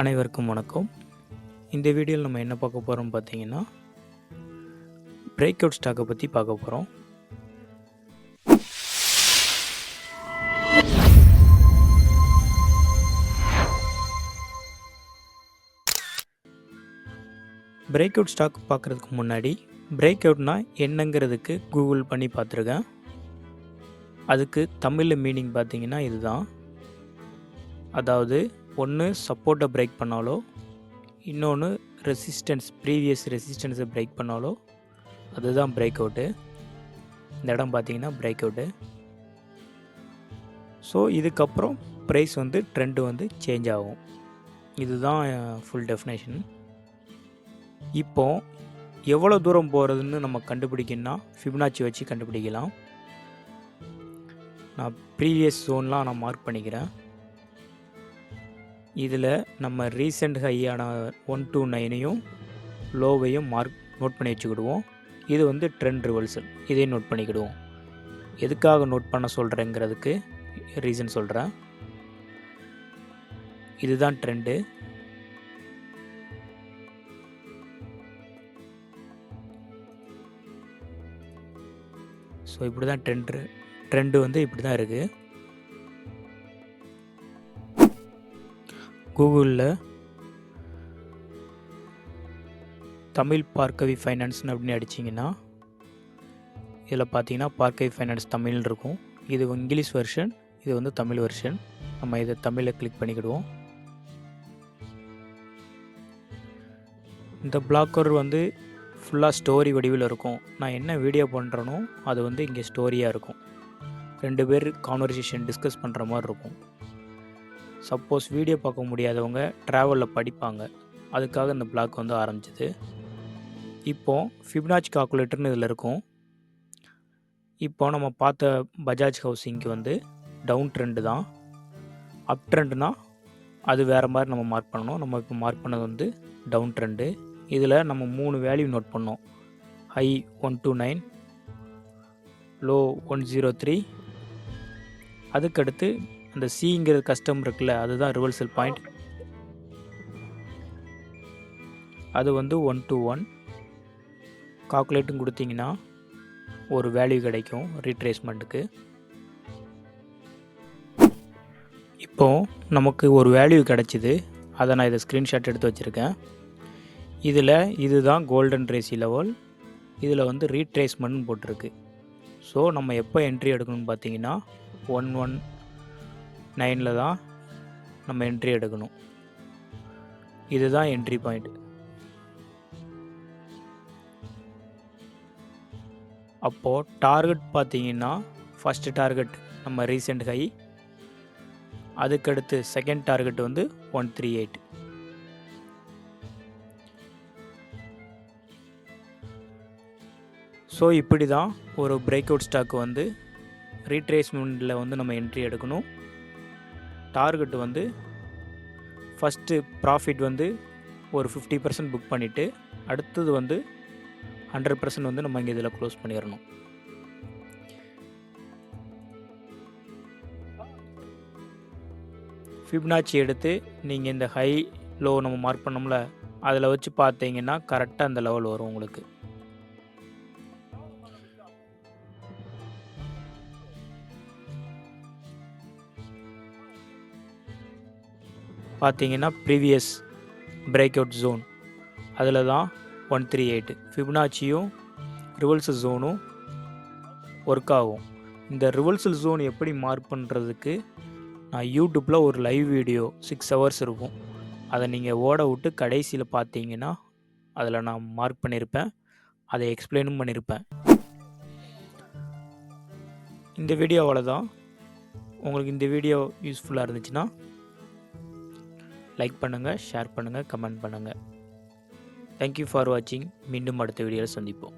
அனைவருக்கும் வணக்கம். இந்த வீடியோவில் நம்ம என்ன பார்க்க போகிறோம் பார்த்தீங்கன்னா பிரேக் அவுட் ஸ்டாக்கை பற்றி பார்க்க போகிறோம் பிரேக் அவுட் ஸ்டாக் பார்க்குறதுக்கு முன்னாடி பிரேக் அவுட்னா என்னங்கிறதுக்கு கூகுள் பண்ணி பார்த்துருக்கேன். அதுக்கு தமிழில் மீனிங் பார்த்தீங்கன்னா இதுதான். அதாவது ஒன்று சப்போர்ட்டை பிரேக் பண்ணாலோ இன்னொன்று ரெசிஸ்டன்ஸ் ப்ரீவியஸ் ரெசிஸ்டன்ஸை பிரேக் பண்ணாலோ அதுதான் பிரேக் அவுட்டு இந்த இடம் பார்த்தீங்கன்னா பிரேக் அவுட்டு ஸோ இதுக்கப்புறம் ப்ரைஸ் வந்து ட்ரெண்டு வந்து சேஞ்ச் ஆகும். இதுதான் ஃபுல் டெஃபினேஷன் இப்போ எவ்வளோ தூரம் போகிறதுன்னு நம்ம கண்டுபிடிக்கணும்னா ஃபிப்னாச்சி வச்சு கண்டுபிடிக்கலாம். நான் ப்ரீவியஸ் ஜோன்லாம் நான் மார்க் பண்ணிக்கிறேன். இதில் நம்ம ரீசெண்ட் ஹையான ஒன் டூ நைனையும் லோவையும் மார்க் நோட் பண்ணி வச்சுக்கிடுவோம். இது வந்து ட்ரெண்ட் ரிவல்சல் இதையும் நோட் பண்ணிக்கிடுவோம். எதுக்காக நோட் பண்ண சொல்கிறேங்கிறதுக்கு ரீசன் சொல்கிறேன் இதுதான் ட்ரெண்டு ஸோ இப்படி தான் ட்ரெண்டு ட்ரெண்டு வந்து இப்படி தான் இருக்குது கூகுளில் தமிழ் பார்க்கவி ஃபைனான்ஸ்னு அப்படின்னு அடிச்சிங்கன்னா இதில் பார்த்தீங்கன்னா பார்க்கவி ஃபைனான்ஸ் தமிழ்னு இருக்கும். இது இங்கிலீஷ் வெர்ஷன் இது வந்து தமிழ் வெர்ஷன் நம்ம இதை தமிழில் கிளிக் பண்ணிக்கிடுவோம். இந்த பிளாக்கர் வந்து ஃபுல்லாக ஸ்டோரி வடிவில் இருக்கும். நான் என்ன வீடியோ பண்ணுறேனோ அது வந்து இங்கே ஸ்டோரியாக இருக்கும். ரெண்டு பேர் கான்வர்சேஷன் டிஸ்கஸ் பண்ணுற மாதிரி இருக்கும். சப்போஸ் வீடியோ பார்க்க முடியாதவங்க ட்ராவலில் படிப்பாங்க. அதுக்காக இந்த பிளாக் வந்து ஆரம்பிச்சது. இப்போது ஃபிப்னாச் கால்குலேட்டர்னு இதில் இருக்கும். இப்போ நம்ம பார்த்த பஜாஜ் ஹவுசிங்க்கு வந்து டவுன் ட்ரெண்டு தான். அப் ட்ரெண்டுனா அது வேறு மாதிரி நம்ம மார்க் பண்ணணும். நம்ம இப்போ மார்க் பண்ணது வந்து டவுன் ட்ரெண்டு இதில் நம்ம மூணு வேல்யூ நோட் பண்ணோம். High one two nine low one zero three அதுக்கடுத்து அந்த சிங்கிற கஷ்டம் இருக்குல்ல அதுதான் ரிவர்சல் பாயிண்ட் அது வந்து ஒன் டூ ஒன் கால்குலேட்டும் கொடுத்தீங்கன்னா ஒரு வேல்யூ கிடைக்கும் ரீட்ரேஸ்மெண்ட்டுக்கு இப்போது நமக்கு ஒரு வேல்யூ கிடச்சிது. அதை நான் இதை ஸ்க்ரீன்ஷாட் எடுத்து வச்சுருக்கேன். இதில் இதுதான் கோல்டன் ரேசி லெவல் இதில் வந்து ரீட்ரேஸ்மெண்ட்னு போட்டிருக்கு. ஸோ நம்ம எப்போ என்ட்ரி எடுக்கணும்னு பார்த்தீங்கன்னா ஒன் ஒன் நைனில் தான் நம்ம என்ட்ரி எடுக்கணும். இதுதான் என்ட்ரி பாயிண்ட் அப்போது டார்கெட் பார்த்தீங்கன்னா ஃபஸ்ட்டு டார்கெட் நம்ம ரீசெண்ட் ஹை அதுக்கடுத்து செகண்ட் டார்கெட் வந்து ஒன் த்ரீ எயிட் ஸோ இப்படி தான் ஒரு பிரேக் அவுட் ஸ்டாக்கு வந்து ரீட்ரேஸ்மெண்ட்டில் வந்து நம்ம என்ட்ரி எடுக்கணும். டார்கெட் வந்து ஃபஸ்ட்டு ப்ராஃபிட் வந்து ஒரு ஃபிஃப்டி பர்சன்ட் புக் பண்ணிவிட்டு அடுத்தது வந்து ஹண்ட்ரட் பர்சன்ட் வந்து நம்ம இங்கே இதில் க்ளோஸ் பண்ணிடணும். ஃபிப்னாச்சி எடுத்து நீங்கள் இந்த ஹை லோ நம்ம மார்க் பண்ணோம்ல அதில் வச்சு பார்த்தீங்கன்னா கரெக்டாக அந்த லெவல் வரும் உங்களுக்கு. பார்த்தீங்கன்னா ப்ரீவியஸ் பிரேக் அவுட் ஜோன் அதில் தான் ஒன் த்ரீ எயிட் ஃபிப்னாச்சியும் ரிவல்ஸ் ஜோனும் ஒர்க் ஆகும். இந்த ரிவல்சல் ஜோன் எப்படி மார்க் பண்ணுறதுக்கு நான் யூடியூப்பில் ஒரு லைவ் வீடியோ சிக்ஸ் ஹவர்ஸ் இருக்கும். அதை நீங்கள் ஓட விட்டு கடைசியில் பார்த்தீங்கன்னா அதில் நான் மார்க் பண்ணியிருப்பேன் அதை எக்ஸ்பிளைனும் பண்ணியிருப்பேன் இந்த வீடியோ அவ்வளோதான் உங்களுக்கு இந்த வீடியோ யூஸ்ஃபுல்லாக இருந்துச்சுன்னா லைக் பண்ணுங்கள் ஷேர் பண்ணுங்கள் கமெண்ட் பண்ணுங்கள் தேங்க்யூ ஃபார் வாட்சிங் மீண்டும் அடுத்த வீடியோவில் சந்திப்போம்.